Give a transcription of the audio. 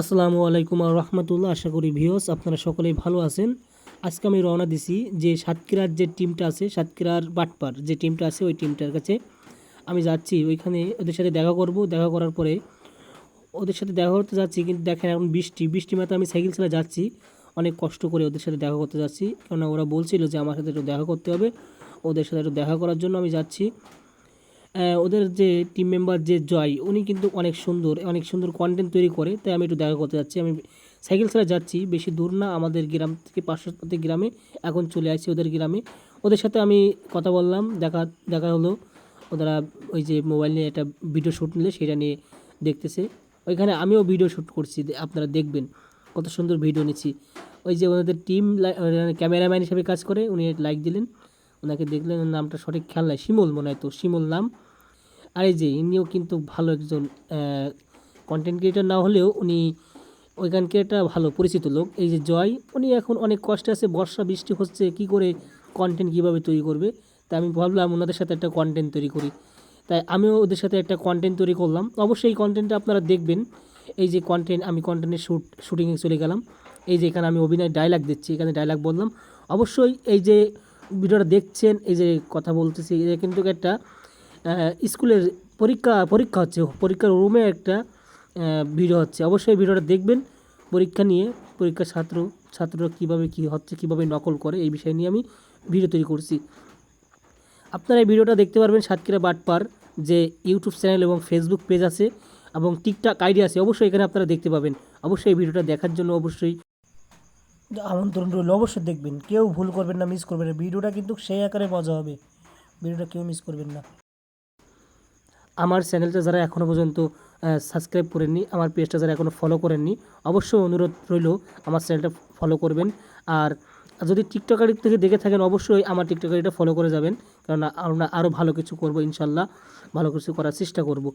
আসসালামু আলাইকুম আর রহমতুল্লাহ, আশা করি ভিওস আপনারা সকলেই ভালো আছেন। আজকে আমি রওনা দিছি যে সাতক্ষীরার যে টিমটা আছে, সাতক্ষীরার বাটপার, যে টিমটা আছে ওই টিমটার কাছে। আমি যাচ্ছি, ওইখানে ওদের সাথে দেখা করব। দেখা করার পরে ওদের সাথে দেখা করতে যাচ্ছি, কিন্তু দেখেন এখন বৃষ্টি বৃষ্টি মাত্র আমি সাইকেল চালা যাচ্ছি। অনেক কষ্ট করে ওদের সাথে দেখা করতে যাচ্ছি, কেননা ওরা বলছিল যে আমার সাথে একটু দেখা করতে হবে। ওদের সাথে একটু দেখা করার জন্য আমি যাচ্ছি। ওদের যে টিম মেম্বার যে জয়, উনি কিন্তু অনেক সুন্দর অনেক সুন্দর কন্টেন্ট তৈরি করে। তাই আমি একটু দেখা করতে যাচ্ছি। আমি সাইকেল ছাড়া যাচ্ছি, বেশি দূর না, আমাদের গ্রাম থেকে পার্শ্ববর্তী গ্রামে এখন চলে আসছি ওদের গ্রামে। ওদের সাথে আমি কথা বললাম, দেখা দেখা হলো। ওরা ওই যে মোবাইল নিয়ে একটা ভিডিও শ্যুট নিলে, সেটা নিয়ে দেখতেছে। ওইখানে আমিও ভিডিও শ্যুট করছি আপনারা দেখবেন কত সুন্দর ভিডিও নিচ্ছি। ওই যে ওনাদের টিম ক্যামেরাম্যান হিসেবে কাজ করে, উনি লাইক দিলেন। ওনাকে দেখলেন নামটা সঠিক খেয়াল নাই। শিমুল মনে হয় তো, শিমুল নাম। আর এই যে, ইনিও কিন্তু ভালো একজন কন্টেন্ট ক্রিয়েটর না হলেও উনি ওইখানকার একটা ভালো পরিচিত লোক। এই যে জয়, উনি এখন অনেক কষ্টে আছে, বর্ষা, বৃষ্টি হচ্ছে, কি করে কন্টেন্ট কীভাবে তৈরি করবে? তাই আমি ভাবলাম ওনাদের সাথে একটা কন্টেন্ট তৈরি করি। তাই আমিও ওদের সাথে একটা কন্টেন্ট তৈরি করলাম। অবশ্যই এই কন্টেন্টটা আপনারা দেখবেন। এই যে কন্টেন্ট আমি কন্টেন্টের শ্যুট শুটিংয়ে চলে গেলাম। এই যে এখানে আমি অভিনয় ডায়লগ দিচ্ছি, এখানে ডায়লগ বললাম। অবশ্যই এই যে ভিডিওটা দেখছেন, এই যে কথা বলতেছি এটা কিন্তু একটা স্কুলের পরীক্ষা পরীক্ষা হচ্ছে, পরীক্ষার রুমে একটা ভিডিও হচ্ছে। অবশ্যই ভিডিওটা দেখবেন, পরীক্ষা নিয়ে, পরীক্ষার ছাত্র, ছাত্ররা কীভাবে কী হচ্ছে, কীভাবে নকল করে, এই বিষয় নিয়ে আমি ভিডিও তৈরি করছি। আপনারা এই ভিডিওটা দেখতে পারবেন সাতক্ষীরা বাটপার যে ইউটিউব চ্যানেল এবং ফেসবুক পেজ আছে, এবং টিকটক আইডি আছে, অবশ্যই এখানে আপনারা দেখতে পাবেন। অবশ্যই এই ভিডিওটা দেখার জন্য অবশ্যই আমন্ত্রণ রইল, অবশ্যই দেখবেন। কেউ ভুল করবেন না মিস করবেন না। ভিডিওটা কিন্তু সেই আকারে মজা হবে। ভিডিওটা কেউ মিস করবেন না। আমার চ্যানেলটা যারা এখনও পর্যন্ত সাবস্ক্রাইব করেননি, আমার পেজটা যারা এখনও ফলো করেননি, অবশ্যই অনুরোধ রইল, আমার চ্যানেলটা ফলো করবেন। আর যদি টিকটক আইডি থেকে দেখে থাকেন, অবশ্যই আমার টিকটক আইডিটা ফলো করে যাবেন। কারণ আমরা আরও ভালো কিছু করব, ইনশাল্লাহ। ভালো কিছু করার চেষ্টা করব।